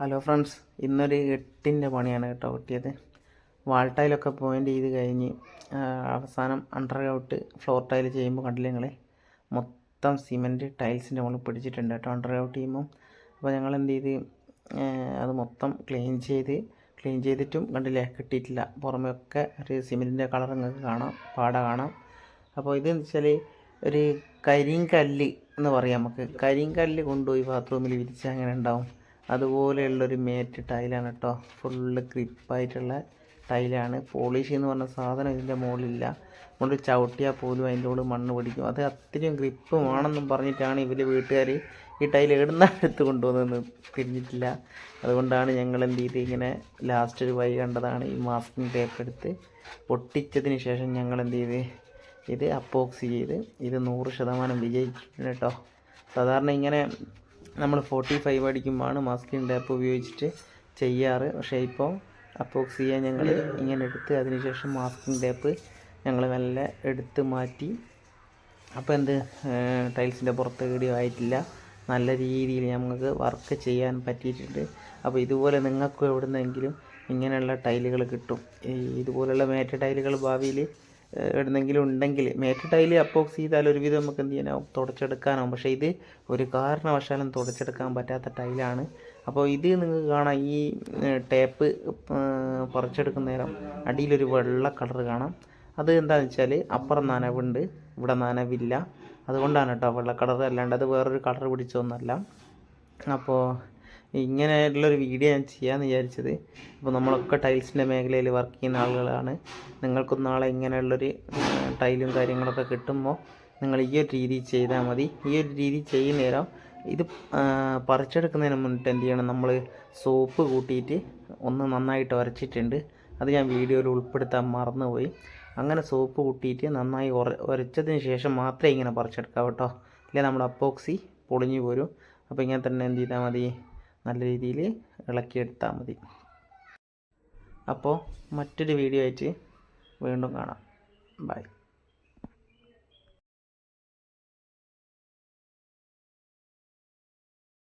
Hello friends ഇന്നൊരു എട്ടിന്റെ പണിയാണ് കേട്ടോ കിട്ടിയത് വാൾട്ടൈലൊക്കെ പോയിന്റ് ചെയ്ത് കഴിഞ്ഞ് അവസാനം അണ്ടർ ഔട്ട് ഫ്ലോർ ടൈൽ ചെയ്യുമ്പോൾ കണ്ടില്ല നിങ്ങൾ മൊത്തം സിമന്റ് ടൈൽസിന്റെ മുകളിൽ പിടിച്ചിട്ടുണ്ട് കേട്ടോ അണ്ടർ ഔട്ട് ചെയ്യുമ്പോൾ അപ്പോൾ ഞങ്ങൾ എന്ത് ചെയ്ത് അത് മൊത്തം ക്ലീൻ ചെയ്ത് ക്ലീൻ ചെയ്തിട്ടും കണ്ടില്ലേ കിട്ടിയിട്ടില്ല. പുറമെയൊക്കെ ഒരു സിമെന്റിന്റെ കളർ നിങ്ങൾക്ക് കാണാം പാട കാണാം. അപ്പോൾ ഇത് വെച്ചാൽ ഒരു കരിങ്കല്ല് എന്ന് പറയാം നമുക്ക്. കരിങ്കല്ല് കൊണ്ടുപോയി ബാത്റൂമിൽ വിരിച്ചാൽ അങ്ങനെ ഉണ്ടാവും. അതുപോലെയുള്ളൊരു മേറ്റ് ടൈലാണ് കേട്ടോ ഫുള്ള് ക്രിപ്പായിട്ടുള്ള ടൈലാണ്. പോളിഷ് എന്ന് പറഞ്ഞ സാധനം ഇതിന്റെ മുകളിലില്ല. നമ്മൾ ചവിട്ടിയാൽ പോലും അതിന്റെ ഉള്ളിൽ മണ്ണ് പിടിക്കും. അത് അത്രയും ഗ്രിപ്പ് വേണമെന്നും പറഞ്ഞിട്ടാണ് ഇവർ വീട്ടുകാർ ഈ ടൈൽ എവിടുന്നാണ് അടുത്ത് കൊണ്ടുവന്നതെന്ന് തിരിഞ്ഞിട്ടില്ല. അതുകൊണ്ടാണ് ഞങ്ങൾ എന്ത് ചെയ്ത് ഇങ്ങനെ ലാസ്റ്റ് ഒരു വൈ കണ്ടതാണ് ഈ മാസ്കിങ് ടേപ്പ് എടുത്ത് പൊട്ടിച്ചതിന് ശേഷം ഞങ്ങൾ എന്ത് ചെയ്ത് ഇത് അപ്പോക്സി ചെയ്ത് ഇത് നൂറ് ശതമാനം വിജയിച്ചിട്ടുണ്ട് കേട്ടോ സാധാരണ ഇങ്ങനെ നമ്മൾ ഫോർട്ടി ഫൈവ് അടിക്കുമ്പോഴാണ് മാസ്കിൻ ടാപ്പ് ഉപയോഗിച്ചിട്ട് ചെയ്യാറ്. പക്ഷേ ഇപ്പോൾ അപ്പോക്സ് ചെയ്യാൻ ഞങ്ങൾ ഇങ്ങനെ എടുത്ത് അതിനുശേഷം മാസ്കിൻ ടേപ്പ് ഞങ്ങൾ നല്ല എടുത്ത് മാറ്റി. അപ്പോൾ എന്ത് ടൈൽസിന്റെ പുറത്ത് വീഡിയോ ആയിട്ടില്ല. നല്ല രീതിയിൽ നമുക്ക് വർക്ക് ചെയ്യാൻ പറ്റിയിട്ടുണ്ട്. അപ്പോൾ ഇതുപോലെ നിങ്ങൾക്കും എവിടുന്നെങ്കിലും ഇങ്ങനെയുള്ള ടൈലുകൾ കിട്ടും. ഇതുപോലെയുള്ള മേറ്റ ടൈലുകൾ ഭാവിയിൽ എവിടുന്നെങ്കിലും ഉണ്ടെങ്കിൽ മേറ്റ് ടൈൽ അപ്പോക്സ് ചെയ്താൽ ഒരുവിധം നമുക്ക് എന്ത് ചെയ്യാനാവും? തുടച്ചെടുക്കാനാവും. പക്ഷേ ഇത് ഒരു കാരണവശാലും തുടച്ചെടുക്കാൻ പറ്റാത്ത ടൈലാണ്. അപ്പോൾ ഇത് നിങ്ങൾക്ക് കാണാം. ഈ ടേപ്പ് പറിച്ചെടുക്കുന്ന നേരം അടിയിലൊരു വെള്ള കളർ കാണാം. അത് എന്താണെന്ന് വെച്ചാൽ അപ്പുറം നനവുണ്ട്. ഇവിടെ നനവില്ല. അതുകൊണ്ടാണ് കേട്ടോ വെള്ള കളർ അല്ലാണ്ട് അത് വേറൊരു കളർ പിടിച്ചൊന്നല്ല അപ്പോൾ ഇങ്ങനെയുള്ളൊരു വീഡിയോ ഞാൻ ചെയ്യാമെന്ന് വിചാരിച്ചത്. അപ്പോൾ നമ്മളൊക്കെ ടൈൽസിന്റെ മേഖലയിൽ വർക്ക് ചെയ്യുന്ന ആളുകളാണ്. നിങ്ങൾക്കും നാളെ ഇങ്ങനെയുള്ളൊരു ടൈലും കാര്യങ്ങളൊക്കെ കിട്ടുമ്പോൾ നിങ്ങൾ ഈ ഒരു രീതി ചെയ്താൽ മതി. ഈ ഒരു രീതി ചെയ്യുന്ന നേരം ഇത് പറിച്ചെടുക്കുന്നതിന് മുന്നിട്ട് എന്ത് ചെയ്യണം? നമ്മൾ സോപ്പ് കൂട്ടിയിട്ട് ഒന്ന് നന്നായിട്ട് ഉരച്ചിട്ടുണ്ട് അത് ഞാൻ വീഡിയോയിൽ ഉൾപ്പെടുത്താൻ മറന്നുപോയി. അങ്ങനെ സോപ്പ് കൂട്ടിയിട്ട് നന്നായി ഉര ഉരച്ചതിന് ശേഷം മാത്രമേ ഇങ്ങനെ പറിച്ചെടുക്കാം കേട്ടോ. ഇല്ലെങ്കിൽ നമ്മുടെ അപ്പോക്സി പൊളിഞ്ഞു പോരും. അപ്പോൾ ഇങ്ങനെ തന്നെ എന്ത് ചെയ്താൽ മതി? നല്ല രീതിയിൽ ഇളക്കിയെടുത്താൽ മതി. അപ്പോൾ മറ്റൊരു വീഡിയോ ആയിട്ട് വീണ്ടും കാണാം. ബൈ.